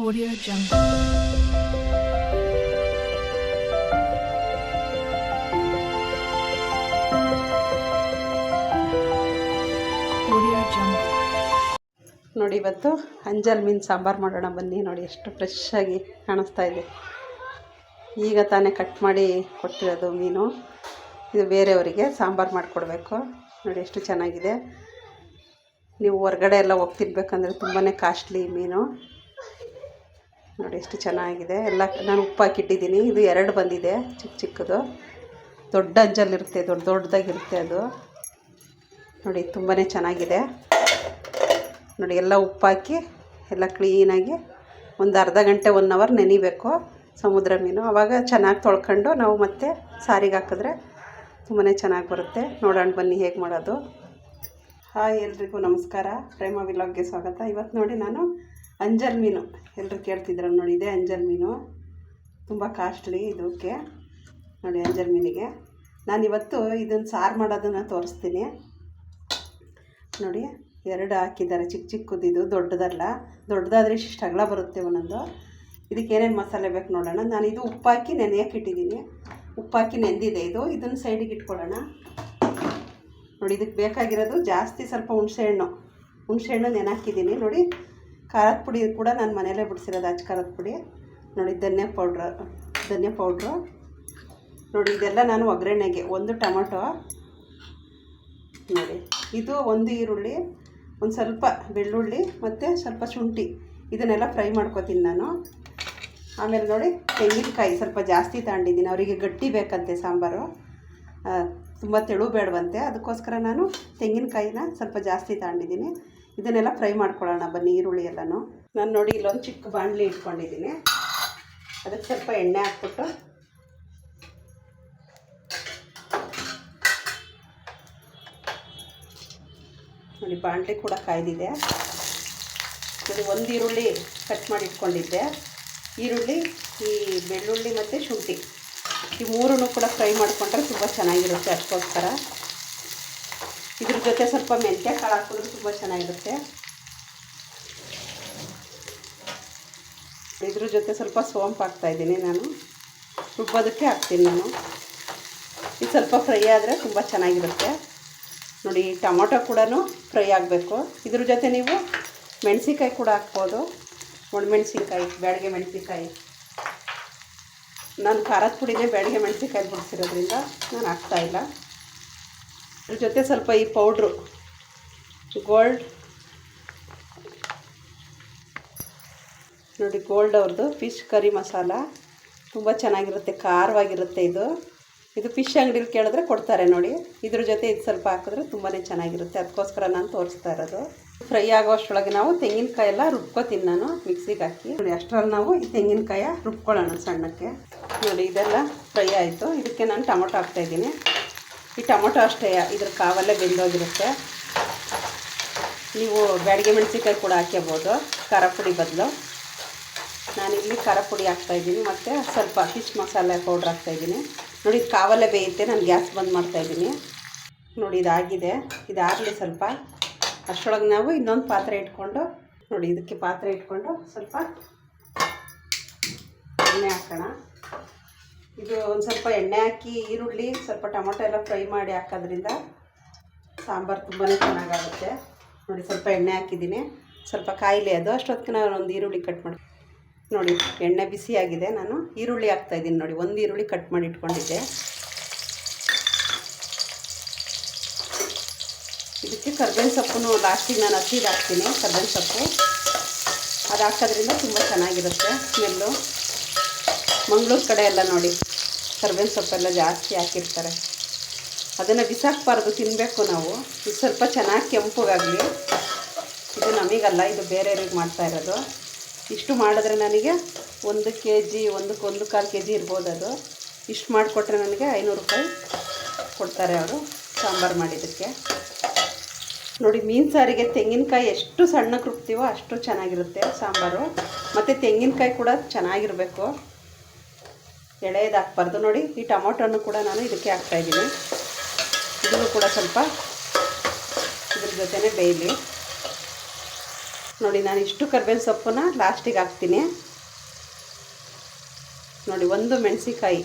Audio Jungle. ನೋಡಿ, ಇವತ್ತು ಅಂಜಲ್ ಮೀನು ಸಾಂಬಾರು ಮಾಡೋಣ. ಬನ್ನಿ ನೋಡಿ, ಎಷ್ಟು ಫ್ರೆಶ್ ಆಗಿ ಕಾಣಿಸ್ತಾ ಇದೆ. ಈಗ ತಾನೇ ಕಟ್ ಮಾಡಿ ಕೊಟ್ಟಿರೋದು ಮೀನು. ಇದು ಬೇರೆಯವರಿಗೆ ಸಾಂಬಾರು ಮಾಡಿಕೊಡ್ಬೇಕು. ನೋಡಿ, ಎಷ್ಟು ಚೆನ್ನಾಗಿದೆ. ನೀವು ಹೊರ್ಗಡೆ ಎಲ್ಲ ಹೋಗಿ ತಿನ್ಬೇಕಂದ್ರೆ ತುಂಬಾ ಕಾಸ್ಟ್ಲಿ ಮೀನು. ನೋಡಿ ಎಷ್ಟು ಚೆನ್ನಾಗಿದೆ. ಎಲ್ಲ ನಾನು ಉಪ್ಪು ಹಾಕಿಟ್ಟಿದ್ದೀನಿ. ಇದು ಎರಡು ಬಂದಿದೆ. ಚಿಕ್ಕ ಚಿಕ್ಕದು. ದೊಡ್ಡ ಅಂಜಲ್ಲಿರುತ್ತೆ. ದೊಡ್ಡ ದೊಡ್ಡದಾಗಿರುತ್ತೆ ಅದು. ನೋಡಿ ತುಂಬಾ ಚೆನ್ನಾಗಿದೆ. ನೋಡಿ, ಎಲ್ಲ ಉಪ್ಪು ಹಾಕಿ ಎಲ್ಲ ಕ್ಲೀನಾಗಿ ಒಂದು ಅರ್ಧ ಗಂಟೆ ಒನ್ ಅವರ್ ನೆನಿಬೇಕು ಸಮುದ್ರ ಮೀನು. ಆವಾಗ ಚೆನ್ನಾಗಿ ತೊಳ್ಕೊಂಡು ನಾವು ಮತ್ತೆ ಸಾರಿಗೆ ಹಾಕಿದ್ರೆ ತುಂಬಾ ಚೆನ್ನಾಗಿ ಬರುತ್ತೆ. ನೋಡೋಣ, ಬನ್ನಿ ಹೇಗೆ ಮಾಡೋದು. ಹಾಯ್ ಎಲ್ರಿಗೂ ನಮಸ್ಕಾರ. ಪ್ರೇಮ ವಿಲಾಗ್ಗೆ ಸ್ವಾಗತ. ಇವತ್ತು ನೋಡಿ ನಾನು ಅಂಜಲ್ ಮೀನು. ಎಲ್ಲರೂ ಕೇಳ್ತಿದ್ರು ನೋಡಿ, ಇದೇ ಅಂಜಲ್ ಮೀನು. ತುಂಬ ಕಾಸ್ಟ್ಲಿ ಇದಕ್ಕೆ ನೋಡಿ ಅಂಜಲ್ ಮೀನಿಗೆ. ನಾನು ಇವತ್ತು ಇದನ್ನು ಸಾರು ಮಾಡೋದನ್ನು ತೋರಿಸ್ತೀನಿ. ನೋಡಿ, ಎರಡು ಹಾಕಿದ್ದಾರೆ ಚಿಕ್ಕ ಚಿಕ್ಕದಿದು ದೊಡ್ಡದಲ್ಲ. ದೊಡ್ಡದಾದರೆ ಇಷ್ಟು ಅಗಲ ಬರುತ್ತೆ ಒಂದೊಂದು. ಇದಕ್ಕೆ ಏನೇನು ಮಸಾಲೆ ಬೇಕು ನೋಡೋಣ. ನಾನು ಇದು ಉಪ್ಪಾಕಿ ನೆನೆಯಕ್ಕೆ ಇಟ್ಟಿದ್ದೀನಿ. ಉಪ್ಪು ಹಾಕಿ ನೆಂದಿದೆ ಇದು. ಇದನ್ನು ಸೈಡಿಗೆ ಇಟ್ಕೊಳ್ಳೋಣ. ನೋಡಿ, ಇದಕ್ಕೆ ಬೇಕಾಗಿರೋದು ಜಾಸ್ತಿ ಸ್ವಲ್ಪ ಹುಣಸೆಹಣ್ಣು ಹುಣಸೆಹಣ್ಣು ನೆನೆ ಹಾಕಿದ್ದೀನಿ ನೋಡಿ ಖಾರದ ಪುಡಿ ಕೂಡ ನಾನು ಮನೆಯಲ್ಲೇ ಬಿಡಿಸಿರೋದು ಅಚ್ಚ ಖಾರದ ಪುಡಿ. ನೋಡಿ, ಧನ್ಯ ಪೌಡ್ರ್ ಧನ್ಯ ಪೌಡ್ರು ನೋಡಿ, ಇದೆಲ್ಲ ನಾನು ಒಗ್ಗರಣೆಗೆ, ಒಂದು ಟೊಮೊಟೊ. ನೋಡಿ, ಇದು ಒಂದು ಈರುಳ್ಳಿ, ಒಂದು ಸ್ವಲ್ಪ ಬೆಳ್ಳುಳ್ಳಿ ಮತ್ತು ಸ್ವಲ್ಪ ಶುಂಠಿ. ಇದನ್ನೆಲ್ಲ ಫ್ರೈ ಮಾಡ್ಕೊತೀನಿ ನಾನು. ಆಮೇಲೆ ನೋಡಿ, ತೆಂಗಿನಕಾಯಿ ಸ್ವಲ್ಪ ಜಾಸ್ತಿ ತಗೊಂಡಿದ್ದೀನಿ. ಅವರಿಗೆ ಗಟ್ಟಿ ಬೇಕಂತೆ ಸಾಂಬಾರು. ತುಂಬ ತೆಳು ಬೇಡವಂತೆ. ಅದಕ್ಕೋಸ್ಕರ ನಾನು ತೆಂಗಿನಕಾಯಿನ ಸ್ವಲ್ಪ ಜಾಸ್ತಿ ತಗೊಂಡಿದ್ದೀನಿ. ಇದನ್ನೆಲ್ಲ ಫ್ರೈ ಮಾಡ್ಕೊಳ್ಳೋಣ, ಬನ್ನಿ ಈರುಳ್ಳಿ ಎಲ್ಲನೂ. ನಾನು ನೋಡಿ ಇಲ್ಲೊಂದು ಚಿಕ್ಕ ಬಾಣಲಿ ಇಟ್ಕೊಂಡಿದ್ದೀನಿ. ಅದಕ್ಕೆ ಸ್ವಲ್ಪ ಎಣ್ಣೆ ಹಾಕ್ಬಿಟ್ಟು. ನೋಡಿ, ಬಾಣಲಿ ಕೂಡ ಕಾಯ್ದಿದೆ. ನೋಡಿ, ಒಂದು ಈರುಳ್ಳಿ ಕಟ್ ಮಾಡಿ ಇಟ್ಕೊಂಡಿದ್ದೆ. ಈರುಳ್ಳಿ, ಈ ಬೆಳ್ಳುಳ್ಳಿ ಮತ್ತು ಶುಂಠಿ. ಈ ಮೂರನ್ನು ಕೂಡ ಫ್ರೈ ಮಾಡಿಕೊಂಡ್ರೆ ತುಂಬ ಚೆನ್ನಾಗಿರುತ್ತೆ ಅದಕ್ಕೋಸ್ಕರ ಜೊತೆ ಸ್ವಲ್ಪ ಮೆಂತ್ಯ ಕಾಳು ಹಾಕಿದ್ರೆ ತುಂಬ ಚೆನ್ನಾಗಿರುತ್ತೆ. ಇದ್ರ ಜೊತೆ ಸ್ವಲ್ಪ ಸೋಂಪು ಹಾಕ್ತಾಯಿದ್ದೀನಿ ನಾನು. ರುಬ್ಬೋದಕ್ಕೆ ಹಾಕ್ತೀನಿ ನಾನು. ಇದು ಸ್ವಲ್ಪ ಫ್ರೈ ಆದರೆ ತುಂಬ ಚೆನ್ನಾಗಿರುತ್ತೆ. ನೋಡಿ ಟೊಮೊಟೊ ಕೂಡ ಫ್ರೈ ಆಗಬೇಕು. ಇದ್ರ ಜೊತೆ ನೀವು ಮೆಣಸಿನ್ಕಾಯಿ ಕೂಡ ಹಾಕ್ಬೋದು. ಒಣಮೆಣ್ಸಿನ್ಕಾಯಿ ಬ್ಯಾಡಿಗೆ ಮೆಣಸಿನ್ಕಾಯಿ. ನಾನು ಖಾರದ ಪುಡಿನೇ ಬ್ಯಾಡಿಗೆ ಮೆಣಸಿನ್ಕಾಯಿ ಬಿಡಿಸಿರೋದ್ರಿಂದ ನಾನು ಹಾಕ್ತಾಯಿಲ್ಲ ಅದ್ರ ಜೊತೆ ಸ್ವಲ್ಪ ಈ ಪೌಡ್ರು ಗೋಲ್ಡ್ ನೋಡಿ ಗೋಲ್ಡ್ ಅವ್ರದ್ದು ಫಿಶ್ ಕರಿ ಮಸಾಲ. ತುಂಬ ಚೆನ್ನಾಗಿರುತ್ತೆ, ಖಾರವಾಗಿರುತ್ತೆ ಇದು. ಇದು ಫಿಶ್ ಅಂಗಡಿಲಿ ಕೇಳಿದ್ರೆ ಕೊಡ್ತಾರೆ ನೋಡಿ. ಇದ್ರ ಜೊತೆ ಇದು ಸ್ವಲ್ಪ ಹಾಕಿದ್ರೆ ತುಂಬಾ ಚೆನ್ನಾಗಿರುತ್ತೆ. ಅದಕ್ಕೋಸ್ಕರ ನಾನು ತೋರಿಸ್ತಾ ಇರೋದು. ಫ್ರೈ ಆಗೋಷ್ಟೊಳಗೆ ನಾವು ತೆಂಗಿನಕಾಯಿ ಎಲ್ಲ ರುಬ್ಕೋತೀನಿ ನಾನು ಮಿಕ್ಸಿಗೆ ಹಾಕಿ. ನೋಡಿ, ಅಷ್ಟರಲ್ಲಿ ನಾವು ಈ ತೆಂಗಿನಕಾಯ ರುಬ್ಕೊಳ್ಳೋಣ ಸಣ್ಣಕ್ಕೆ. ನೋಡಿ, ಇದೆಲ್ಲ ಫ್ರೈ ಆಯಿತು. ಇದಕ್ಕೆ ನಾನು ಟೊಮೊಟೊ ಹಾಕ್ತಾಯಿದ್ದೀನಿ ಈ ಟೊಮೊಟೊ ಅಷ್ಟೇ ಇದ್ರ ಕಾವಲ್ಲೇ ಬೆಂದೋಗಿರುತ್ತೆ. ನೀವು ಬ್ಯಾಡಿಗೆ ಮೆಣಸಿನ್ಕಾಯಿ ಕೂಡ ಹಾಕ್ಕೋಬೋದು ಖಾರ ಪುಡಿ ಬದಲು. ನಾನಿಲ್ಲಿ ಖಾರ ಪುಡಿ ಹಾಕ್ತಾಯಿದ್ದೀನಿ ಮತ್ತು ಸ್ವಲ್ಪ ಫಿಶ್ ಮಸಾಲೆ ಪೌಡ್ರ್ ಹಾಕ್ತಾಯಿದ್ದೀನಿ ನೋಡಿ, ಇದು ಕಾವಲ್ಲೇ ಬೇಯುತ್ತೆ. ನಾನು ಗ್ಯಾಸ್ ಬಂದ್ ಮಾಡ್ತಾಯಿದ್ದೀನಿ ನೋಡಿ, ಇದಾಗಿದೆ. ಇದಾಗಲಿ ಸ್ವಲ್ಪ. ಅಷ್ಟರೊಳಗೆ ನಾವು ಇನ್ನೊಂದು ಪಾತ್ರೆ ಇಟ್ಕೊಂಡು, ನೋಡಿ, ಇದಕ್ಕೆ ಪಾತ್ರೆ ಇಟ್ಕೊಂಡು ಸ್ವಲ್ಪ ಎಣ್ಣೆ ಹಾಕೋಣ. ಇದು ಒಂದು ಸ್ವಲ್ಪ ಎಣ್ಣೆ ಹಾಕಿ ಈರುಳ್ಳಿ, ಸ್ವಲ್ಪ ಟೊಮೊಟೊ ಎಲ್ಲ ಫ್ರೈ ಮಾಡಿ ಹಾಕೋದ್ರಿಂದ ಸಾಂಬಾರು ತುಂಬಾ ಚೆನ್ನಾಗಾಗುತ್ತೆ. ನೋಡಿ, ಸ್ವಲ್ಪ ಎಣ್ಣೆ ಹಾಕಿದ್ದೀನಿ. ಸ್ವಲ್ಪ ಕಾಯಿಲೆ ಅದು. ಅಷ್ಟೊತ್ತಿಗೆ ನಾನು ಒಂದು ಈರುಳ್ಳಿ ಕಟ್ ಮಾಡಿ ನೋಡಿ, ಎಣ್ಣೆ ಬಿಸಿಯಾಗಿದೆ ನಾನು ಈರುಳ್ಳಿ ಹಾಕ್ತಾಯಿದ್ದೀನಿ ನೋಡಿ, ಒಂದು ಈರುಳ್ಳಿ ಕಟ್ ಮಾಡಿ ಇಟ್ಕೊಂಡಿದ್ದೆ. ಇದಕ್ಕೆ ಕರ್ಬೇವಿನ ಸೊಪ್ಪು ಲಾಸ್ಟಿಗೆ ನಾನು ಹಸಿದು ಹಾಕ್ತೀನಿ. ಕರ್ಬೇವಿನ ಸೊಪ್ಪು. ಅದು ಹಾಕೋದ್ರಿಂದ ತುಂಬ ಚೆನ್ನಾಗಿರುತ್ತೆ. ಸ್ಮೆಲ್ಲು. ಮಂಗಳೂರು ಕಡೆ ಎಲ್ಲ ನೋಡಿ. ಕರ್ಬೇವಿನ ಸೊಪ್ಪೆಲ್ಲ ಜಾಸ್ತಿ ಹಾಕಿರ್ತಾರೆ. ಅದನ್ನು ಬಿಸಾಕ್ಬಾರ್ದು ತಿನ್ನಬೇಕು ನಾವು. ಇದು ಸ್ವಲ್ಪ ಚೆನ್ನಾಗಿ ಕೆಂಪುಗಾಗಲಿ. ಇದು ನಮಗಲ್ಲ, ಇದು ಬೇರೆಯವ್ರಿಗೆ ಮಾಡ್ತಾ ಇರೋದು. ಇಷ್ಟು ಮಾಡಿದ್ರೆ ನನಗೆ ಒಂದು ಕೆ ಜಿ ಒಂದಕ್ಕೆ ಒಂದು ಕಾಲು ಕೆ ಜಿ ಇರ್ಬೋದು ಅದು. ಇಷ್ಟು ಮಾಡಿಕೊಟ್ರೆ ನನಗೆ ಐನೂರು ರೂಪಾಯಿ ಕೊಡ್ತಾರೆ ಅವರು ಸಾಂಬಾರು ಮಾಡಿದ್ದಕ್ಕೆ. ನೋಡಿ, ಮೀನು ಸಾರಿಗೆ ತೆಂಗಿನಕಾಯಿ ಎಷ್ಟು ಸಣ್ಣಕ್ಕೆ ರುಬ್ತೀವೋ ಅಷ್ಟು ಚೆನ್ನಾಗಿರುತ್ತೆ ಸಾಂಬಾರು. ಮತ್ತು ತೆಂಗಿನಕಾಯಿ ಕೂಡ ಚೆನ್ನಾಗಿರಬೇಕು. ಎಳೆದು ಹಾಕ್ಬಾರ್ದು ನೋಡಿ, ಈ ಟೊಮೊಟೊನು ಕೂಡ ನಾನು ಇದಕ್ಕೆ ಹಾಕ್ತಾಯಿದ್ದೀನಿ ಇದನ್ನು ಕೂಡ ಸ್ವಲ್ಪ ಇದ್ರ ಜೊತೆನೇ ಬೇಯಲಿ. ನೋಡಿ, ನಾನು ಇಷ್ಟು ಕರ್ಬೇವಿನ ಸೊಪ್ಪನ್ನ ಲಾಸ್ಟಿಗೆ ಹಾಕ್ತೀನಿ. ನೋಡಿ, ಒಂದು ಮೆಣಸಿಕಾಯಿ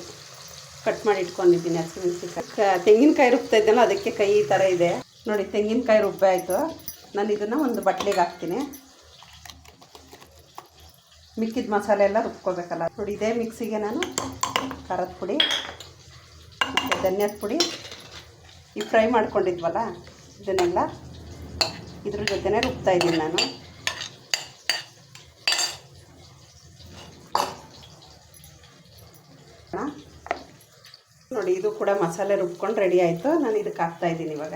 ಕಟ್ ಮಾಡಿ ಇಟ್ಕೊಂಡಿದ್ದೀನಿ, ಹಸಿ ಮೆಣಸಿಕಾಯಿ ತೆಂಗಿನಕಾಯಿ ರುಬ್ತಾ ಇದ್ದಲ್ಲ ಅದಕ್ಕೆ ಕೈ ಈ ಥರ ಇದೆ. ನೋಡಿ, ತೆಂಗಿನಕಾಯಿ ರುಬ್ಬೆ ಆಯಿತು. ನಾನು ಇದನ್ನು ಒಂದು ಬಟ್ಲಿಗೆ ಹಾಕ್ತೀನಿ. ಮಿಕ್ಕಿದ ಮಸಾಲೆ ಎಲ್ಲ ರುಬ್ಕೋಬೇಕಲ್ಲ ನೋಡಿ, ಇದೇ ಮಿಕ್ಸಿಗೆ ನಾನು ಖಾರದ ಪುಡಿ, ಮತ್ತು ಧನ್ಯದ ಪುಡಿ. ಈ ಫ್ರೈ ಮಾಡ್ಕೊಂಡಿದ್ವಲ್ಲ, ಇದನ್ನೆಲ್ಲ ಇದ್ರ ಜೊತೆನೇ ರುಬ್ತಾ ಇದ್ದೀನಿ ನಾನು. ನೋಡಿ, ಇದು ಕೂಡ ಮಸಾಲೆ ರುಬ್ಕೊಂಡು ರೆಡಿ ಆಯಿತು. ನಾನು ಇದಕ್ಕೆ ಹಾಕ್ತಾ ಇದ್ದೀನಿ ಇವಾಗ.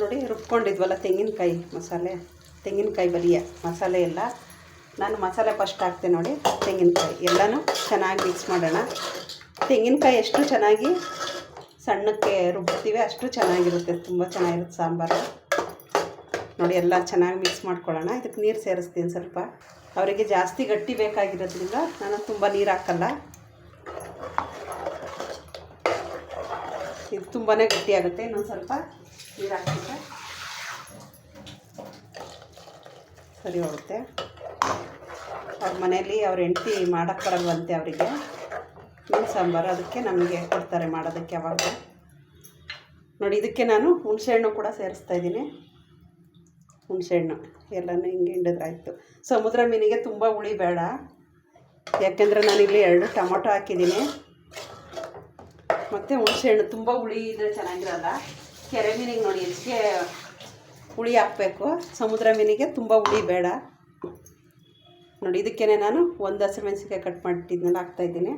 ನೋಡಿ, ರುಬ್ಕೊಂಡಿದ್ವಲ್ಲ ತೆಂಗಿನಕಾಯಿ ಮಸಾಲೆ. ತೆಂಗಿನಕಾಯಿ ಬಲಿಯ ಮಸಾಲೆ ಎಲ್ಲ. ನಾನು ಮಸಾಲೆ ಫಸ್ಟ್ ಹಾಕ್ತೆ ನೋಡಿ, ತೆಂಗಿನಕಾಯಿ ಎಲ್ಲನೂ ಚೆನ್ನಾಗಿ ಮಿಕ್ಸ್ ಮಾಡೋಣ. ತೆಂಗಿನಕಾಯಿ ಎಷ್ಟು ಚೆನ್ನಾಗಿ ಸಣ್ಣಕ್ಕೆ ರುಬ್ತೀವಿ ಅಷ್ಟು ಚೆನ್ನಾಗಿರುತ್ತೆ. ತುಂಬ ಚೆನ್ನಾಗಿರುತ್ತೆ ಸಾಂಬಾರು. ನೋಡಿ, ಎಲ್ಲ ಚೆನ್ನಾಗಿ ಮಿಕ್ಸ್ ಮಾಡ್ಕೊಳ್ಳೋಣ. ಇದಕ್ಕೆ ನೀರು ಸೇರಿಸ್ತೀನಿ ಸ್ವಲ್ಪ. ಅವರಿಗೆ ಜಾಸ್ತಿ ಗಟ್ಟಿ ಬೇಕಾಗಿರೋದ್ರಿಂದ ನಾನು ತುಂಬ ನೀರು ಹಾಕಲ್ಲ. ಇದು ತುಂಬಾ ಗಟ್ಟಿ ಆಗುತ್ತೆ. ಇನ್ನೊಂದು ಸ್ವಲ್ಪ ನೀರು ಹಾಕಿದ್ರೆ ಸರಿ ಹೋಗುತ್ತೆ. ಅವ್ರ ಮನೇಲಿ ಅವ್ರ ಹೆಂಡ್ತಿ ಮಾಡೋಕ್ಕೆ ಬರಲ್ವಂತೆ ಅವರಿಗೆ. ಮೀನು ಸಾಂಬಾರು ಅದಕ್ಕೆ ನಮಗೆ ಕೊಡ್ತಾರೆ ಮಾಡೋದಕ್ಕೆ ಅವಾಗ ನೋಡಿ, ಇದಕ್ಕೆ ನಾನು ಹುಣಸೆಹಣ್ಣು ಕೂಡ ಸೇರಿಸ್ತಾ ಇದ್ದೀನಿ. ಹುಣಸೆಹಣ್ಣು ಎಲ್ಲನೂ ಹಿಂಗೆ ಹಿಂಡಿದ್ರಾಯ್ತು. ಸಮುದ್ರ ಮೀನಿಗೆ ತುಂಬ ಹುಳಿ ಬೇಡ. ಯಾಕೆಂದರೆ ನಾನಿಲ್ಲಿ ಎರಡು ಟೊಮೊಟೊ ಹಾಕಿದ್ದೀನಿ. ಮತ್ತು ಹುಣಸೆಹಣ್ಣು ತುಂಬ ಹುಳಿ ಇದ್ದರೆ ಚೆನ್ನಾಗಿರಲ್ಲ. ಕೆರೆ ಮೀನಿಗೆ ನೋಡಿ ಹೆಚ್ಚಿಗೆ ಹುಳಿ ಹಾಕಬೇಕು. ಸಮುದ್ರ ಮೀನಿಗೆ ತುಂಬ ಹುಳಿ ಬೇಡ. ನೋಡಿ ಇದಕ್ಕೇ ನಾನು ಒಂದು ಹಸಿಮೆಣಸಿಕಾಯಿ ಕಟ್ ಮಾಡಿಟ್ಟಿದ್ನೆಲ್ಲ ಹಾಕ್ತಾಯಿದ್ದೀನಿ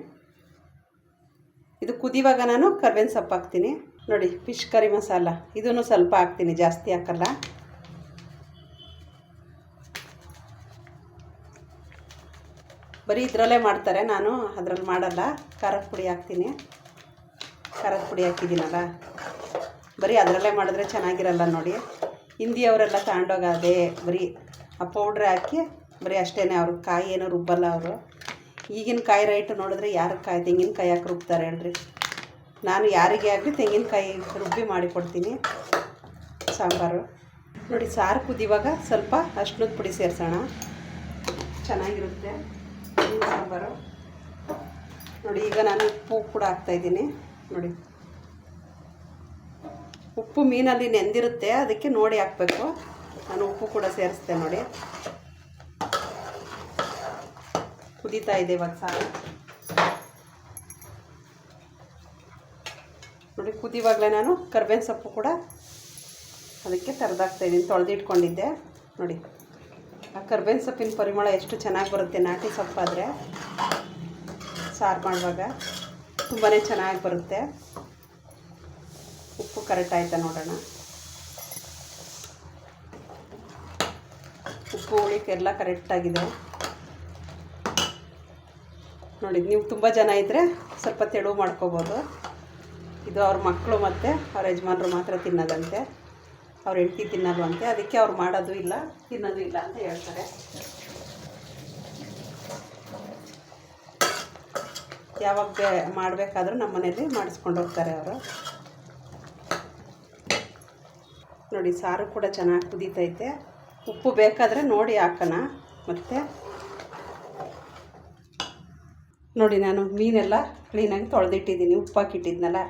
ಇದು ಕುದಿವಾಗ ನಾನು ಕರ್ಬೇವಿನ ಸೊಪ್ಪು ಹಾಕ್ತೀನಿ. ನೋಡಿ ಫಿಶ್ ಕರಿ ಮಸಾಲ, ಇದನ್ನು ಸ್ವಲ್ಪ ಹಾಕ್ತೀನಿ, ಜಾಸ್ತಿ ಹಾಕಲ್ಲ. ಬರೀ ಇದರಲ್ಲೇ ಮಾಡ್ತಾರೆ, ನಾನು ಅದರಲ್ಲಿ ಮಾಡಲ್ಲ. ಖಾರದ ಪುಡಿ ಹಾಕ್ತೀನಿ. ಖಾರದ ಪುಡಿ ಹಾಕಿದ್ದೀನಲ್ಲ. ಬರೀ ಅದರಲ್ಲೇ ಮಾಡಿದ್ರೆ ಚೆನ್ನಾಗಿರಲ್ಲ ನೋಡಿ. ಹಿಂದಿಯವರೆಲ್ಲ ತಗೊಂಡೋಗ ಅದೇ ಬರೀ ಆ ಪೌಡ್ರ್ ಹಾಕಿ ಬರೀ ಅಷ್ಟೇ ಅವ್ರ ಕಾಯಿ ಏನೂ ರುಬ್ಬಲ್ಲ ಅವರು. ಈಗಿನ ಕಾಯಿ ರೈಟ್ ನೋಡಿದ್ರೆ ಯಾರು ಕಾಯಿ ತೆಂಗಿನಕಾಯಿ ಹಾಕಿ ರುಬ್ತಾರೆ ಹೇಳ್ರಿ. ನಾನು ಯಾರಿಗೆ ಆಗಲಿ ತೆಂಗಿನಕಾಯಿ ರುಬ್ಬಿ ಮಾಡಿ ಕೊಡ್ತೀನಿ. ಸಾಂಬಾರು. ನೋಡಿ ಸಾರು ಕುದಿವಾಗ ಸ್ವಲ್ಪ ಅಷ್ಟನದ ಪುಡಿ ಸೇರಿಸೋಣ. ಚೆನ್ನಾಗಿರುತ್ತೆ ಸಾಂಬಾರು. ನೋಡಿ ಈಗ ನಾನು ಉಪ್ಪು ಕೂಡ ಹಾಕ್ತಾಯಿದ್ದೀನಿ ನೋಡಿ. ಉಪ್ಪು ಮೀನಲ್ಲಿ ನೆಂದಿರುತ್ತೆ, ಅದಕ್ಕೆ ನೋಡಿ ಹಾಕಬೇಕು. ನಾನು ಉಪ್ಪು ಕೂಡ ಸೇರಿಸ್ತೆ ನೋಡಿ. ಕುದೀತಾ ಇದೆ ಇವಾಗ ಸಾರು. ನೋಡಿ ಕುದಿವಾಗಲೇ ನಾನು ಕರ್ಬೇವಿನ ಸೊಪ್ಪು ಕೂಡ ಅದಕ್ಕೆ ಇದ್ದೀನಿ, ತೊಳೆದಿಟ್ಕೊಂಡಿದ್ದೆ. ನೋಡಿ, ಆ ಕರ್ಬೇವಿನ ಸೊಪ್ಪಿನ ಪರಿಮಳ ಎಷ್ಟು ಚೆನ್ನಾಗಿ ಬರುತ್ತೆ, ನಾಟಿ ಸೊಪ್ಪಾದರೆ. ಸಾರು ಮಾಡುವಾಗ ತುಂಬಾ ಚೆನ್ನಾಗಿ ಬರುತ್ತೆ. ಕರೆಕ್ಟ್ ಆಯಿತಾ ನೋಡೋಣ. ಉಪ್ಪು ಹುಳಿಕೆಲ್ಲ ಕರೆಕ್ಟಾಗಿದೆ ನೋಡಿ, ನೀವು ತುಂಬ ಜನ ಇದ್ದರೆ ಸ್ವಲ್ಪ ತೆಳು ಮಾಡ್ಕೋಬೋದು. ಇದು ಅವ್ರ ಮಕ್ಕಳು ಮತ್ತು ಅವ್ರ ಯಜಮಾನರು ಮಾತ್ರ ತಿನ್ನೋದಂತೆ. ಅವ್ರ ಹೆಂಡ್ತಿ ಅಂತೆ ಅದಕ್ಕೆ ಅವ್ರು ಮಾಡೋದು ಇಲ್ಲ, ತಿನ್ನೋದು ಇಲ್ಲ ಅಂತ ಹೇಳ್ತಾರೆ. ಯಾವಾಗ ಮಾಡಬೇಕಾದ್ರೂ ನಮ್ಮ ಮನೇಲಿ ಮಾಡಿಸ್ಕೊಂಡು ಹೋಗ್ತಾರೆ ಅವರು. ನೋಡಿ, ಸಾರು ಕೂಡ ಚೆನ್ನಾಗಿ ಕುದೀತೈತೆ. ಉಪ್ಪು ಬೇಕಾದರೆ ನೋಡಿ ಹಾಕೋಣ. ಮತ್ತು ನೋಡಿ, ನಾನು ಮೀನೆಲ್ಲ ಕ್ಲೀನಾಗಿ ತೊಳೆದಿಟ್ಟಿದ್ದೀನಿ. ಉಪ್ಪು ಹಾಕಿಟ್ಟಿದ್ನಲ್ಲ.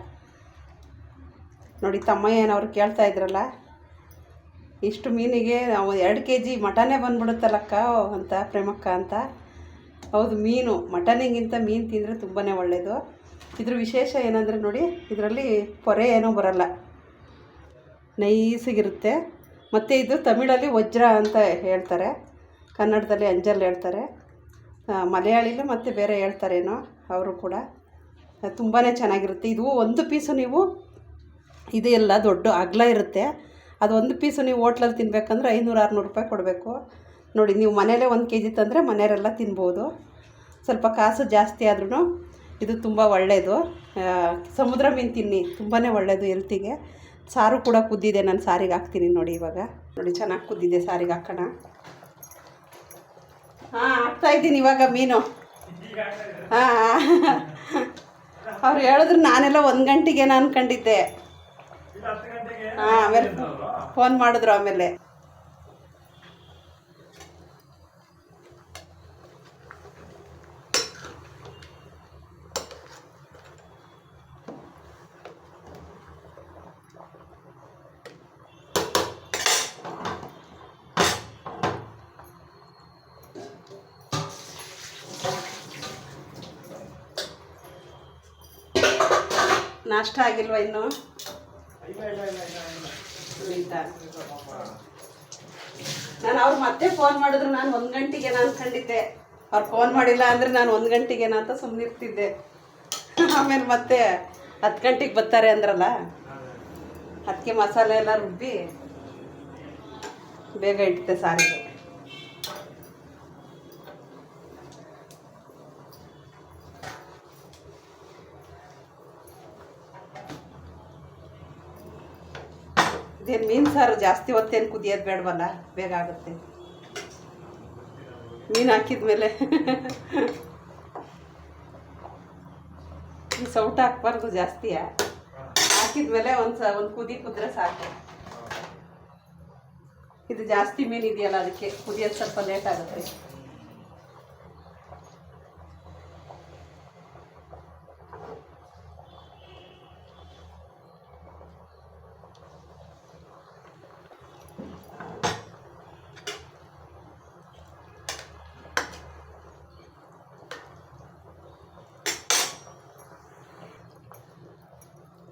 ನೋಡಿ, ತಮ್ಮಯ್ಯ ಏನವ್ರು ಕೇಳ್ತಾ ಇದ್ರಲ್ಲ, ಇಷ್ಟು ಮೀನಿಗೆ ನಾವು ಎರಡು ಕೆ ಜಿ ಮಟನೇ ಬಂದ್ಬಿಡುತ್ತಲ್ಲಕ್ಕ ಅಂತ, ಪ್ರೇಮಕ್ಕ ಅಂತ. ಹೌದು, ಮೀನು, ಮಟನಿಗಿಂತ ಮೀನು ತಿಂದರೆ ತುಂಬಾ ಒಳ್ಳೆಯದು ಇದ್ರ ವಿಶೇಷ ಏನಂದರೆ ನೋಡಿ, ಇದರಲ್ಲಿ ಪೊರೆ ಏನೂ ಬರಲ್ಲ. ನೈಸಿಗಿರುತ್ತೆ. ಮತ್ತು ಇದು ತಮಿಳಲ್ಲಿ ವಜ್ರ ಅಂತ ಹೇಳ್ತಾರೆ. ಕನ್ನಡದಲ್ಲಿ ಅಂಜಲ್ ಹೇಳ್ತಾರೆ. ಮಲಯಾಳಿಲಿ ಮತ್ತು ಬೇರೆ ಹೇಳ್ತಾರೇನೋ ಅವರು ಕೂಡ. ತುಂಬಾ ಚೆನ್ನಾಗಿರುತ್ತೆ. ಇದು ಒಂದು ಪೀಸು ನೀವು, ಇದು ಎಲ್ಲ ದೊಡ್ಡ ಅಗಲ ಇರುತ್ತೆ. ಅದು ಒಂದು ಪೀಸು ನೀವು ಹೋಟ್ಲಲ್ಲಿ ತಿನ್ಬೇಕಂದ್ರೆ ಐನೂರು ಆರುನೂರು ರೂಪಾಯಿ ಕೊಡಬೇಕು. ನೋಡಿ, ನೀವು ಮನೇಲೇ ಒಂದು ಕೆ ಜಿ ತಂದರೆ ಮನೆಯವರೆಲ್ಲ ತಿನ್ಬೋದು. ಸ್ವಲ್ಪ ಕಾಸು ಜಾಸ್ತಿ ಆದ್ರೂ ಇದು ತುಂಬ ಒಳ್ಳೆಯದು ಸಮುದ್ರ ಮೀನು ತಿನ್ನಿ ತುಂಬಾ ಒಳ್ಳೆಯದು ಹೆಲ್ತಿಗೆ. ಸಾರು ಕೂಡ ಕುದ್ದಿದೆ ನಾನು ಸಾರಿಗೆ ಹಾಕ್ತೀನಿ ನೋಡಿ ಇವಾಗ. ನೋಡಿ ಚೆನ್ನಾಗಿ ಕುದ್ದಿದೆ ಸಾರಿಗೆ ಹಾಕೋಣ. ಹಾಂ ಹಾಕ್ತಾ ಇದ್ದೀನಿ ಇವಾಗ ಮೀನು. ಹಾಂ ಅವ್ರು ಹೇಳಿದ್ರು ನಾನೆಲ್ಲ ಒಂದು ಗಂಟೆಗೇನೋ ಅನ್ಕೊಂಡಿದ್ದೆ ಹಾಂ ಆಮೇಲೆ ಫೋನ್ ಮಾಡಿದ್ರು ಆಮೇಲೆ. ನಾಷ್ಟ ಆಗಿಲ್ವ ಇನ್ನು? ನಾನು ಅವ್ರು ಮತ್ತೆ ಫೋನ್ ಮಾಡಿದ್ರು, ನಾನು ಒಂದು ಗಂಟೆಗೆ ನಾನು ಕಂಡಿದ್ದೆ ಅವ್ರು ಫೋನ್ ಮಾಡಿಲ್ಲ ಅಂದರೆ ನಾನು ಒಂದು ಗಂಟೆಗೇನ ಅಂತ ಸುಮ್ಮನಿರ್ತಿದ್ದೆ ಆಮೇಲೆ ಮತ್ತೆ ಹತ್ತು ಗಂಟೆಗೆ ಬರ್ತಾರೆ ಅಂದ್ರಲ್ಲ? ಅದಕ್ಕೆ ಮಸಾಲೆ ಎಲ್ಲ ರುಬ್ಬಿ ಬೇಗ ಇಟ್ಟಿದ್ದೆ ಸಾರಿಗೆ. ಇದೇನು ಮೀನು ಸಾರು ಜಾಸ್ತಿ ಹೊತ್ತೇನು ಕುದಿಯೋದು ಬೇಡವಲ್ಲ? ಬೇಗ ಆಗುತ್ತೆ. ಮೀನು ಹಾಕಿದ್ಮೇಲೆ. ಈ ಸೌಟ ಹಾಕ್ಬಾರ್ದು ಜಾಸ್ತಿ. ಹಾಕಿದ್ಮೇಲೆ ಒಂದು ಸ, ಒಂದು ಕುದಿ ಕುದ್ರೆ ಸಾಕು. ಇದು ಜಾಸ್ತಿ ಮೀನು ಇದೆಯಲ್ಲ ಅದಕ್ಕೆ ಕುದಿಯೋದು ಸ್ವಲ್ಪ ಲೇಟ್ ಆಗುತ್ತೆ.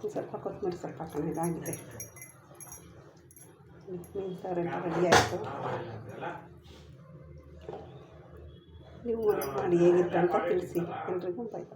ಸ್ವಲ್ಪ ಕೊತ್ತಂಬರಿ ಸ್ವಲ್ಪ ಹಾಕೋಣ ಇದಾಗಿದೆ ಮೀನು ಎಲ್ಲ ರೆಡಿ ಆಯಿತು ನೀವು ಮಾಡಿ ಹೇಗಿತ್ತು ಅಂತ ತಿಳಿಸಿ ಎಲ್ರಿಗೂ ಬಾಯ್